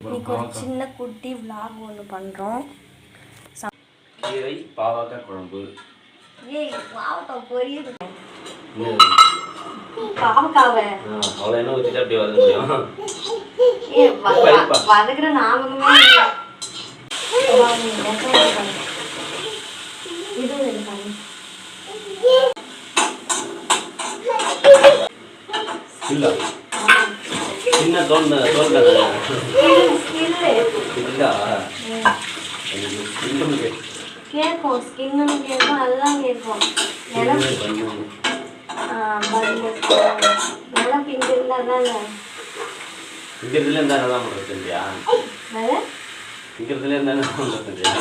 இன்னைக்கு ஒரு சின்ன குட்டி vlog ஒன்று பண்ணுறோம் கீரை பாவக்காய் குழம்பு ஏய் பாவக்காய் பொரியல் பாவக்காவை அவ்வளோ ஊற்றிட்டு அப்படியே வதக்க முடியும் சரிப்பா. வதக்குற ஞாபகமே இல்லை. வா, நீ வெங்காயம் பண்ணு. இது. இல்லை சின்ன தோல் தோல் கதை. Skin, skin. இல்லா ம். இன்னும் கேட்கும் ஸ்கின்னு கேட்கும் எல்லாம் கேட்கும் நிலம் நல்லா பிங்க் இருந்தால் தானே திங்கிறதுல இருந்தா தான்? வேறு திங்கிறதுல இருந்தா பண்ணுறது இல்லையா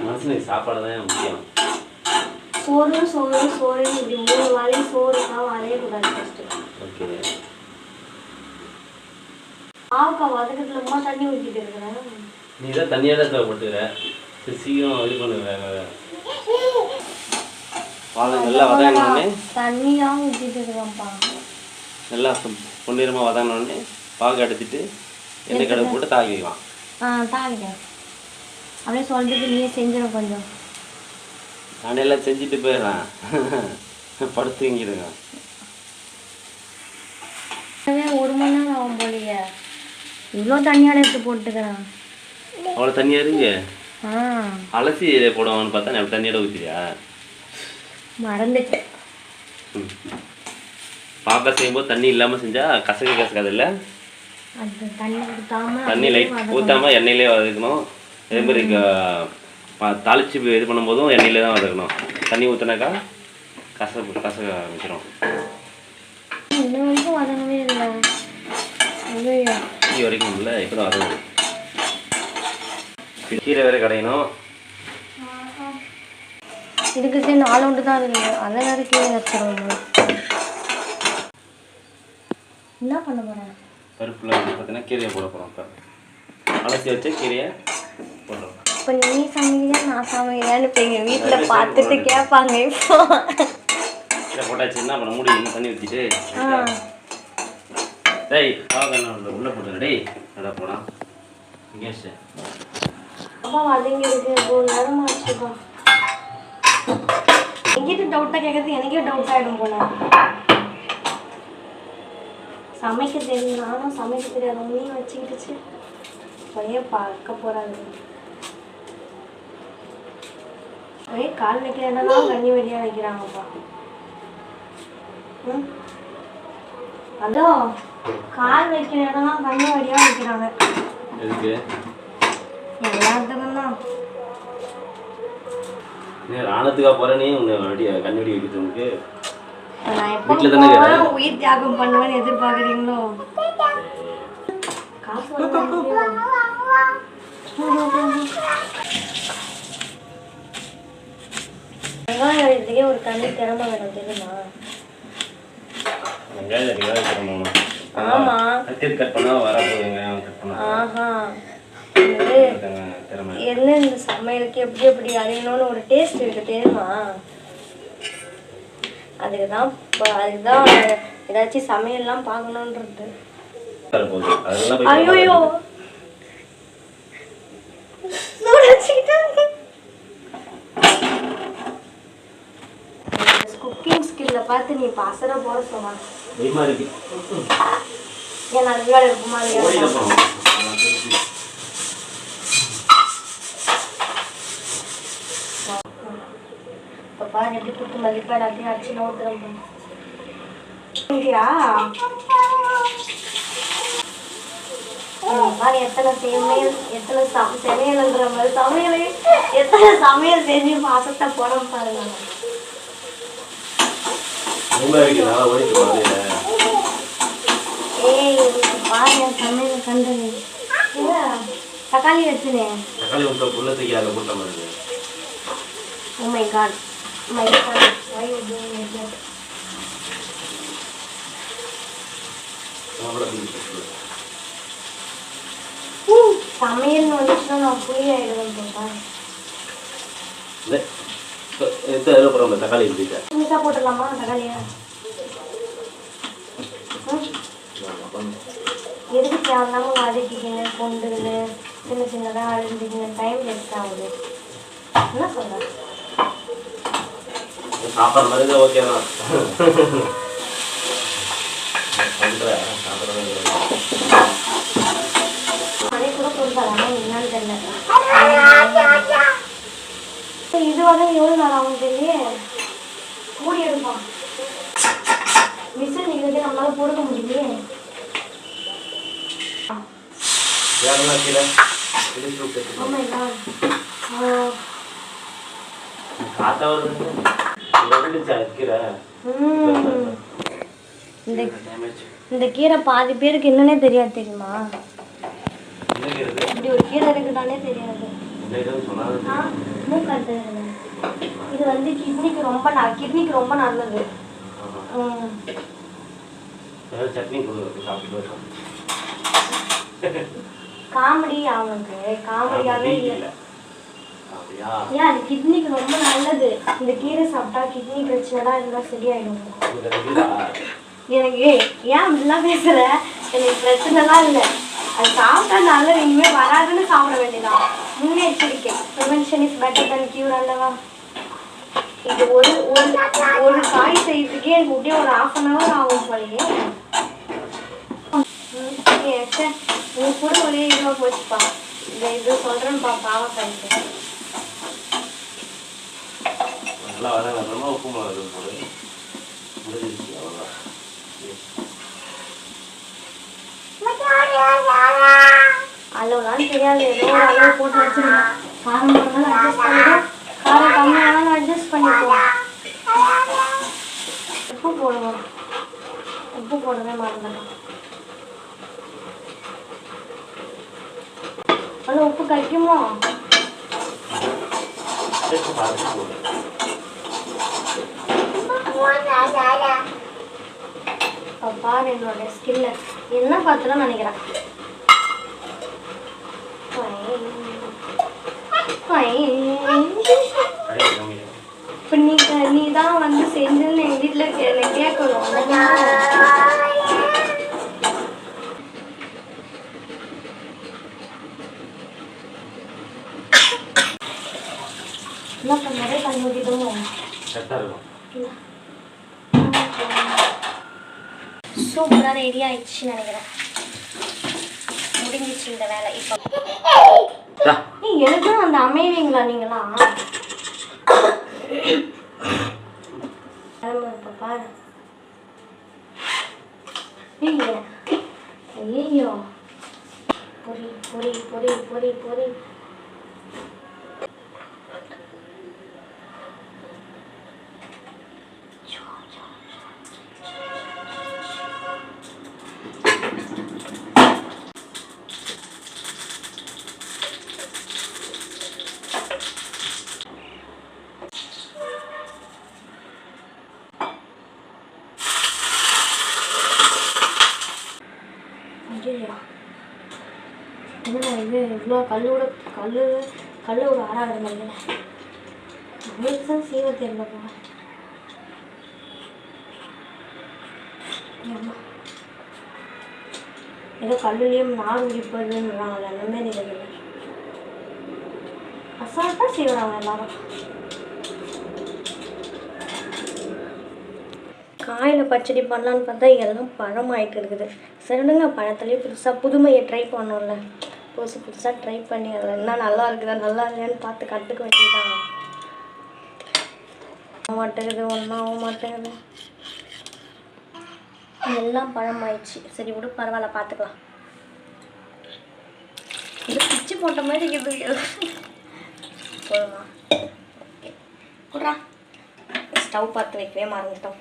மனுஷனுக்கு சாப்பாடு தான் முக்கியம். சோறு சோறு சோறுன்னு இப்படி மூணு வாழையும் சோறு தான் வரைய கூடாது ஃபஸ்ட்டு ஓகே ஆவுக்கா வதக்கத்துல அம்மா தண்ணி ஊற்றிட்டு இருக்கிறேன். நீ தான் தண்ணியாக தான் தேவைப்பட்டுக்கிற சீக்கிரம் இது பண்ணுவேன் வாழை நல்லா வதங்கினோடனே தண்ணியாக ஊற்றிட்டு இருக்கிறேன்ப்பா. நல்லா பொன்னிறமாக வதங்கினோடனே பாகு அடைச்சிட்டு எண்ணெய் கடை போட்டு தாக்கி வைக்கலாம். ஆ தாளிக்க அப்படியே சொல்லிட்டு நீயே செஞ்சிடும் கொஞ்சம். நான் எல்லாம் செஞ்சுட்டு போயிடுறேன். படுத்துங்கிடுங்க ஒரு மணி நேரம் ஆகும் போலியே. இவ்வளோ தண்ணியால் எடுத்து போட்டுக்கிறேன் அவ்வளோ தண்ணியாக இருங்க அலசி போடுவான்னு பார்த்தா நான் தண்ணியோட ஊற்றியா மறந்துட்டேன். பாப்பா செய்யும்போது தண்ணி இல்லாமல் செஞ்சால் கசக்க கசக்காது இல்லை? தண்ணி லைட் ஊற்றாம எண்ணெயிலே வதக்கணும். அதே மாதிரி தாளிச்சு இது பண்ணும்போதும் எண்ணெயிலே தான் வதக்கணும். தண்ணி ஊற்றினாக்கா கசப்பு கசக்க ஆரம்பிச்சிடும் இன்ன வரைக்கும் வதங்கவே இல்லை. வரைக்கும் இல்லை இப்போ தான் வதங்கும் கீரை வேறு கடையணும். இதுக்கு நாலு ஒன்று தான் இருக்குது அதை வேறு கீழே வச்சிடணும் என்ன பண்ண போகிறேன் பருப்பில் பார்த்தீங்கன்னா கீரையை போட போகிறோம் இப்போ. அலசி வச்ச கீரையை இப்போ நீ சமைக்கிறியா நான் சமைக்கிறேன்னு இப்போ எங்கள் வீட்டில் பார்த்துட்டு கேட்பாங்க இப்போ. கீரை போட்டாச்சு என்ன பண்ண மூடி இன்னும் தண்ணி ஊற்றிட்டு டேய் உள்ளே போட்டுரு டேய். போனா கேஸ் அப்பா வதங்கி இருக்கு ஒரு நேரம் ஆச்சுப்பா எங்கிட்ட டவுட்டாக கேட்கறது எனக்கே டவுட் ஆகிடும் போல. சமைக்க தெரியும். நானும் சமைக்க தெரியாது. வச்சுக்கிட்டுச்சு. பையன் பார்க்க போறாங்க ஒரே கால் வைக்கிற இடம்லாம் கண்ணி வெடியாக வைக்கிறாங்கப்பா. ம். அதோ கால் வைக்கிற இடம்லாம் கண்ணி வெடியாக வைக்கிறாங்க. எதுக்கு? எல்லாத்துக்கும் தான். நீ உன்னை வடி வைக்கிறது உனக்கு? போவேன், உயிர் தியாகம் பண்ணுவேன்னு எதிர்பார்க்குறீங்களோ? காசு வெங்காயம் இதுக்கே ஒரு தண்ணி திறமை வேணும் தெரியுமா? வெங்காயம் அதிகமாக வைக்கிறோம் ஆமா. கத்தி கட் பண்ணால் வரப்போ வெங்காயம் கட் பண்ணா. ஆஹா. என்ன இந்த சமையலுக்கு எப்படி எப்படி அறியணும்னு ஒரு டேஸ்ட் இருக்கு தெரியுமா? அதுக்கு தான் அதுக்கு தான் ஏதாச்சும் சமையல்லாம் பார்க்கணுன்றது ஐயோ ஸ்கில்ல பார்த்து நீ பசர போட சொன்னா பயமா இருக்கு. ஏன் நான் வீடு இருக்குமா இப்போ பாரு எப்படி குத்து மல்லிப்பாடு அப்படியே அடிச்சு நோட்டுறேன் இங்கயா? பாரு எத்தனை சமையல் எத்தனை சமையல்ன்ற மாதிரி சமையல் எத்தனை சமையல் செஞ்சு பாசத்தை போட பாருங்க. இருக்கு நல்லா ஓடிட்டு சமையல் இல்ல, தக்காளி தக்காளி விட்ட புள்ள தூக்கி அதில் மாதிரி இருக்கு Oh my god. My god. Why you doing like that? அவ்வளோ தூக்கி Woo! சமையல்னு வந்துச்சுன்னா நான் புளி ஆயிடுவேன் பாரு போகிறோம் தக்காளி இருந்துச்சு மிசா போட்டுடலாமா தக்காளியா? எதுக்கு தேவையில்லாமல் வதக்கிக்கின்னு கொண்டுக்கின்னு சின்ன சின்னதாக அழிஞ்சிக்கின்னு டைம் வேஸ்ட் ஆகுது என்ன சொல்கிறேன் சாப்பிட்ற மாதிரி ஓகே தான் பண்ணுறேன் சாப்பிட்றது மணி கூட கொடுத்தாங்க என்னன்னு தெரியல இது வந்து எவ்வளோ நாள் ஆகும் தெரியல மூடி எடுப்பான் விசில் நிற்கிறது நம்மளால போடுக்க முடியலையே. இந்த. கீரை பாதி பேருக்கு என்னன்னே தெரியாது தெரியுமா? இப்படி ஒரு கீரை இருக்குதானே தெரியாது. மூக்கட்டு இது வந்து கிட்னிக்கு ரொம்ப கிட்னிக்கு ரொம்ப நல்லது. சட்னி காமெடி அவனுக்கு. காமெடியாவே இல்லை. ஏன் கிட்னிக்கு ரொம்ப நல்லது. இந்த கீரை சாப்பிட்டா கிட்னி பிரச்சனைலாம் இருந்தால் சரியாயிடும்? எனக்கு ஏன் அப்படிலாம் பேசுற? எனக்கு பிரச்சனைலாம் இல்லை. அது சாப்பிட்டா நல்லது இனிமேல் வராதுன்னு சாப்பிட வேண்டியதான் முன்னெச்சரிக்கை prevention is better than cure அல்லவா? இது ஒரு ஒரு ஒரு காய் செய்யறதுக்கே எனக்கு அப்படியே ஒரு ஹாஃப் அன் ஹவர் ஆகும் போலயே. உன் கூட ஒரே இதுவாக போச்சுப்பா. இந்த இது சொல்கிறேன்ப்பா பாவக்காய்க்கு. நல்லா வர வரணும் உப்பு மிளகு போடு. முடிஞ்சிருச்சு அவ்வளோதான் தெரியாது. ஏதோ ஒரு அளவு போட்டு வச்சிருக்கேன் காரம் போனாலும் அட்ஜஸ்ட் காரம் கம்மியானாலும் அட்ஜஸ்ட் பண்ணிக்குவோம் உப்பு போடுவோம். உப்பு போடவே மறந்துடும் அவ்வளோ உப்பு கழிக்குமோ பாரு என்னோட ஸ்கில்ல என்ன பார்த்துலாம் நினைக்கிறேன். இப்போ நீ நீ தான் வந்து செஞ்சுன்னு எங்கள் வீட்டில் என்னை கேட்கணும் என்ன பண்ணாலே கண் ஊட்டிட்டோமோ சூப்பராக ரெடி ஆயிடுச்சுன்னு நினைக்கிறேன். முடிஞ்சிச்சு இந்த வேலை. இப்போ எனக்கும் அந்த அமைவீங்களா நீங்களாம் கிளம்பு இப்போ பாரு. ஐயோ ஐயோ பொரி பொரி பொறி பொரி பொரி என்னடா என்ன இது? இவ்வளோ கல்லோட கல் கல்லோட ஆறாகிற மாதிரி நம்மளுக்கு தான் சீவ தெரியலப்பா ஏம்மா. ஏதோ கல்லுலேயும் நார் உரிப்பதுன்றாங்க அந்த மாதிரி இருக்குது அசால்ட்டாக செய்வாங்க எல்லாரும். காயில் பச்சடி பண்ணலான்னு பார்த்தா எல்லாம் பழமாயிட்டு இருக்குது. சரிடுங்க பழத்துலேயும் புதுசாக புதுமையை ட்ரை பண்ணோம்ல புதுசு புதுசாக ட்ரை பண்ணி அதில் என்ன நல்லா இருக்குதா நல்லா இல்லையான்னு பார்த்து கற்றுக்க வேண்டியதான் ஆக மாட்டேங்குது ஒன்றும் ஆக மாட்டேங்குது. எல்லாம் பழமாயிடுச்சு. சரி விடு பரவாயில்ல பார்த்துக்கலாம். இது பிச்சு போட்ட மாதிரி இருக்குது. போதுமா? ஓகே. விட்றா ஸ்டவ் பார்த்து வைக்கவே மறந்துட்டோம்.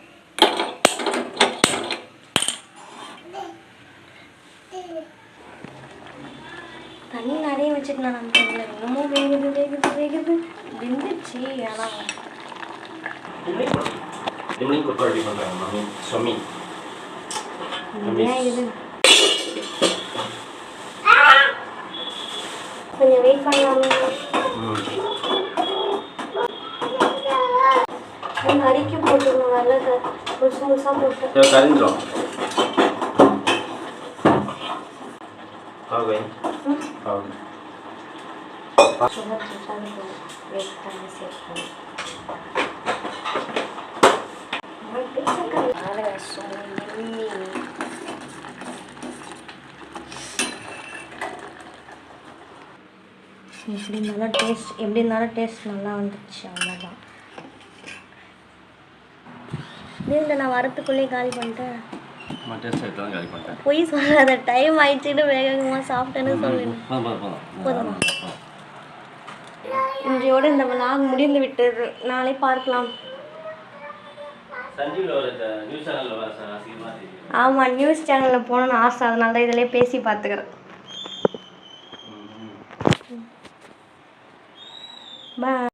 தண்ணி நிறைய வச்சுட்டு நான் தெரியல இன்னமும் வேகுது வேகுது வேகுது. வெந்துச்சு ஆனால் கொஞ்சம். வெயிட் பண்ணலாமே நறுக்கி போட்டுருணும் நல்லது முழுசு முழுசாக போட்டு. கரிஞ்சிடும் ஓகே சுகர் எப்படி இருந்தாலும் டேஸ்ட் எப்படி இருந்தாலும் டேஸ்ட் நல்லா வந்துச்சு அவ்வளோதான் இல்லை நான் வரத்துக்குள்ளேயே காலி பண்ணிட்டேன். பொய் சொல்லாத டைம் ஆயிடுச்சுன்னு வேகமாக சாப்பிட்டேன்னு சொல்லு போதும்? போதும் போதும் போதும் இன்றையோடு இந்த விளாக் முடிந்து விட்டது. நாளை பார்க்கலாம். ஒரு நியூஸ் சேனலில் அசிங்கமாக தெரியும் ஆமாம் நியூஸ் சேனலில் போகணுன்னு ஆசை அதனால தான் இதிலே பேசி பார்த்துக்கிறேன். பாய்